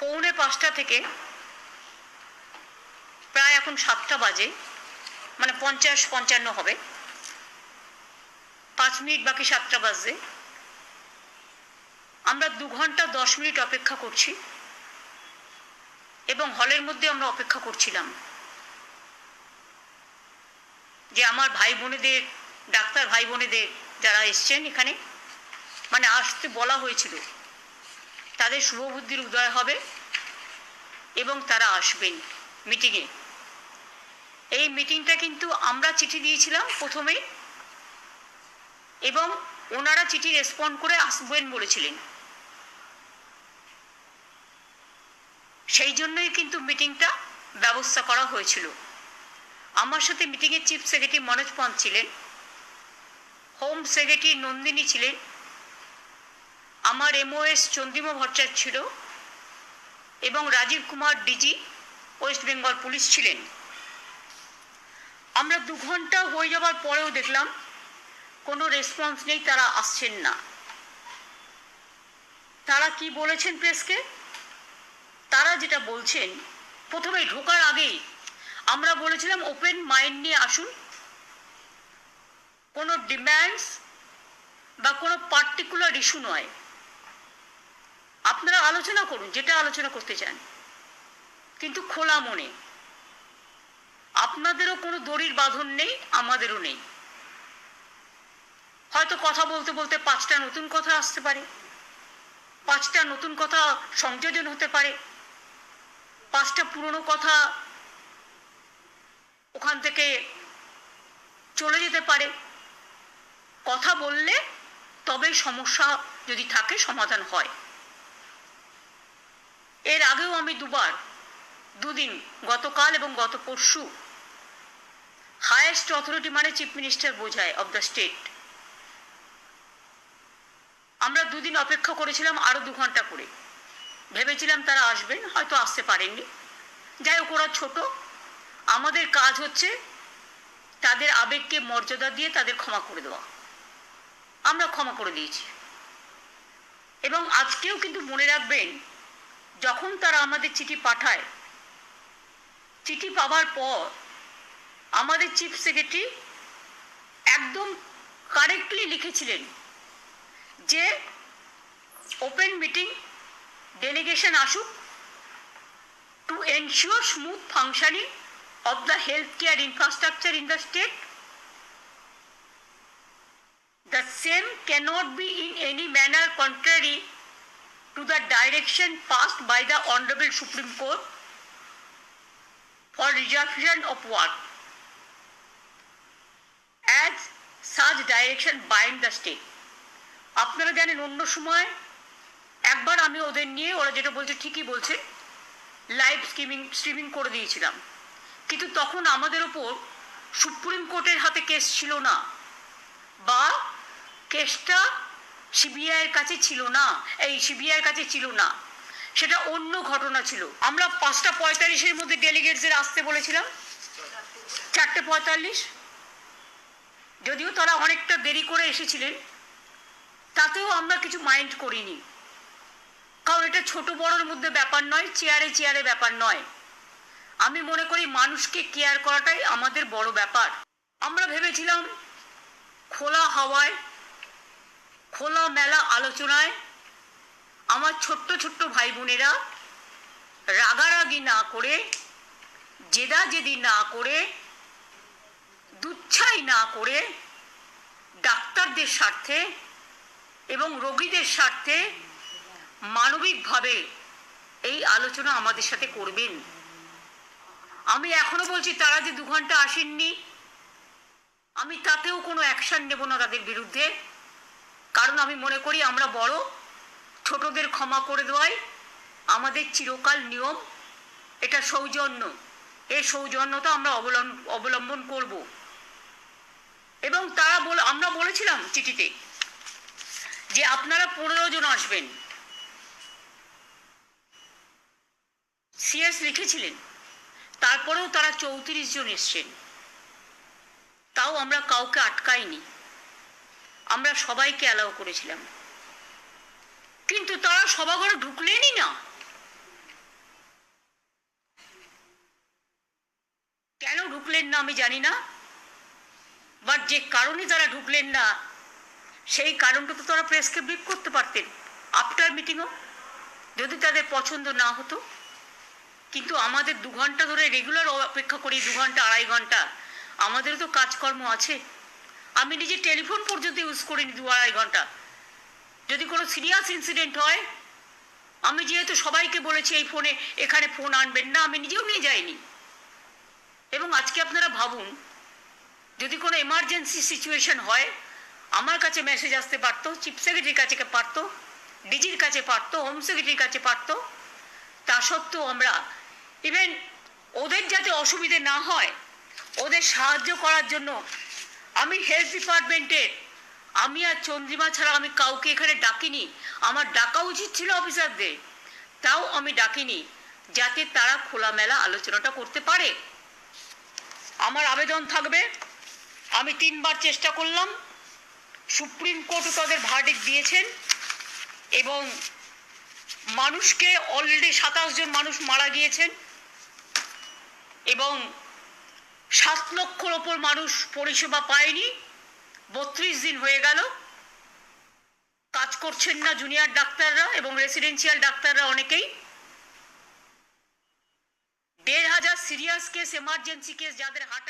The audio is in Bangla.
পৌনে পাঁচটা থেকে প্রায় এখন সাতটা বাজে মানে পঞ্চাশ পঞ্চান্ন হবে। পাঁচ মিনিট বাকি সাতটা বাজে। আমরা দু ঘণ্টা দশ মিনিট অপেক্ষা করছি এবং হলের মধ্যে আমরা অপেক্ষা করছিলাম যে আমার ভাই বোনেদের, ডাক্তার ভাই বোনেদের যারা এসছেন এখানে মানে আসতে বলা হয়েছিল। তাদের শুভবুদ্ধির উদয় হবে এবং তারা আসবেন মিটিংয়ে এই মিটিংটা কিন্তু আমরা চিঠি দিয়েছিলাম প্রথমে এবং ওনারা চিঠি রেসপন্ড করে আসবেন বলেছিলেন। সেই জন্যই কিন্তু মিটিংটা ব্যবস্থা করা হয়েছিল। আমার সাথে মিটিংয়ের চিফ সেক্রেটারি মনোজ পন্ত ছিলেন হোম সেক্রেটারি নন্দিনী ছিলেন আমার এমওএস চন্দ্রিমা ভট্টাচার্য ছিল এবং Rajeev Kumar DG West Bengal police ছিলেন। আমরা দু ঘণ্টা হয়ে যাওয়ার পরেও দেখলাম, কোনো রেসপন্স নেই, তারা আসছেন না। তারা কি বলেছেন প্রেসকে তারা যেটা বলছেন, প্রথমে ঢোকার আগেই আমরা বলেছিলাম ওপেন মাইন্ড নিয়ে আসুন। কোনো ডিম্যান্ডস বা কোনো পার্টিকুলার ইস্যু নয়। আপনারা আলোচনা করুন, যেটা আলোচনা করতে চান। কিন্তু খোলা মনে। আপনাদেরও কোনো দড়ির বাঁধন নেই, আমাদেরও নেই। হয়তো কথা বলতে বলতে পাঁচটা নতুন কথা আসতে পারে। পাঁচটা নতুন কথা সংযোজন হতে পারে। পাঁচটা পুরনো কথা ওখান থেকে চলে যেতে পারে। কথা বললে তবেই সমস্যা যদি থাকে, সমাধান হয়। এর আগেও আমি দুবার, দুদিন, গতকাল এবং গত পরশু হায়েস্ট অথরিটি মানে চিফ মিনিস্টার বোঝায় অব দ্য স্টেট আমরা দুদিন অপেক্ষা করেছিলাম আরও দু ঘণ্টা করে। ভেবেছিলাম তারা আসবেন, হয়তো আসতে পারেননি। যাই হোক, ওরা ছোট। আমাদের কাজ হচ্ছে তাদের আবেগকে মর্যাদা দিয়ে তাদের ক্ষমা করে দেওয়া। আমরা ক্ষমা করে দিয়েছি। এবং আজকেও কিন্তু মনে রাখবেন যখন তারা আমাদের চিঠি পাঠায়, চিঠি পাওয়ার পর আমাদের চিফ সেক্রেটারি একদম কারেক্টলি লিখেছিলেন যে ওপেন মিটিং ডেলিগেশন আসুক to ensure smooth functioning of the healthcare infrastructure in the state. The same cannot be in any manner contrary to the direction passed by the Honorable Supreme Court for resumption of work. As such direction bind the state. আপনারা জানেন অন্য সময় একবার আমি ওদের নিয়ে ওরা যেটা বলছে ঠিকই বলছে লাইভ স্ট্রিমিং স্ট্রিমিং করে দিয়েছিলাম কিন্তু তখন আমাদের ওপর সুপ্রিম কোর্টের হাতে কেস ছিল না বা কেসটা সিবিআইয়ের কাছে ছিল না, এই সিবিআইয়ের কাছে ছিল না। সেটা অন্য ঘটনা ছিল। আমরা পাঁচটা পঁয়তাল্লিশের মধ্যে ডেলিগেটসদের আসতে বলেছিলাম। চারটে পঁয়তাল্লিশ। যদিও তারা অনেকটা দেরি করে এসেছিলেন, তাতেও আমরা কিছু মাইন্ড করিনি। কারণ এটা ছোট বড়োর মধ্যে ব্যাপার নয়, চেয়ারে চেয়ারে ব্যাপার নয়। আমি মনে করি মানুষকে কেয়ার করাটাই আমাদের বড় ব্যাপার। আমরা ভেবেছিলাম, খোলা হাওয়ায় খোলা মেলা আলোচনায় আমার ছোট্ট ছোট্ট ভাই বোনেরা রাগারাগি না করে, জেদাজেদি না করে, দুচ্ছাই না করে ডাক্তারদের স্বার্থে এবং রোগীদের স্বার্থে মানবিকভাবে এই আলোচনা আমাদের সাথে করবেন। আমি এখনও বলছি, তারা যে দু ঘণ্টা আসেননি, আমি তাতেও কোনো অ্যাকশন নেব না তাদের বিরুদ্ধে। কারণ আমি মনে করি আমরা বড়, ছোটদের ক্ষমা করে দেওয়াই আমাদের চিরকাল নিয়ম, এটা সৌজন্য। এই সৌজন্যতা আমরা অবলম্বন করব। এবং তারা বলে, আমরা বলেছিলাম চিঠিতে যে আপনারা পনেরো জন আসবেন। সিএস লিখেছিলেন, তারপরেও তারা চৌত্রিশ জন এসছেন। তাও আমরা কাউকে আটকাইনি। আমরা সবাইকে অ্যালাউ করেছিলাম। কিন্তু তারা সভাঘরে ঢুকলেনই না। কেন ঢুকলেন না আমি জানি না। বা যে কারণে তারা ঢুকলেন না, সেই কারণটা তো তারা প্রেসকে ব্রিফ করতে পারতেন। আফটার মিটিংও যদি তাদের পছন্দ না হতো। কিন্তু আমাদের দু ঘণ্টা ধরে রেগুলার অপেক্ষা করি, দু ঘণ্টা, আড়াই ঘণ্টা, আমাদেরও তো কাজকর্ম আছে। আমি নিজে টেলিফোন পর্যন্ত ইউজ করিনি দু আড়াই ঘণ্টা। যদি কোনো সিরিয়াস ইনসিডেন্ট হয়, আমি যেহেতু সবাইকে বলেছি এই ফোনে, এখানে ফোন আনবেন না, আমি নিজেও নিয়ে যাইনি। এবং আজকে আপনারা ভাবুন, যদি কোনো এমার্জেন্সি সিচুয়েশন হয়, আমার কাছে মেসেজ আসতে পারতো চিফ সেক্রেটারির কাছে পারতো ডিজির কাছে পারতো হোম সেক্রেটারির কাছে পারতো, তা সত্ত্বেও আমরা ইভেন ওদের যাতে অসুবিধে না হয়, ওদের সাহায্য করার জন্য আমি হেলথ ডিপার্টমেন্টের আমি আর চন্দ্রিমা ছাড়া আমি কাউকে এখানে ডাকিনি। আমার ডাকা উচিত ছিল অফিসারদের তাও আমি ডাকিনি, যাতে তারা খোলামেলা আলোচনাটা করতে পারে। আমার আবেদন থাকবে। আমি তিনবার চেষ্টা করলাম। সুপ্রিম কোর্টও তাদের ভার্ডিক দিয়েছেন এবং মানুষকে অলরেডি সাতাশ জন মানুষ মারা গিয়েছেন এবং সাত লক্ষর ওপর মানুষ পরিষেবা পায়নি। বত্রিশ দিন হয়ে গেল। কাজ করছেন না জুনিয়র ডাক্তাররা এবং রেসিডেন্সিয়াল ডাক্তাররা অনেকেই। দেড় হাজার সিরিয়াস কেস এমার্জেন্সি কেস যাদের হার্ট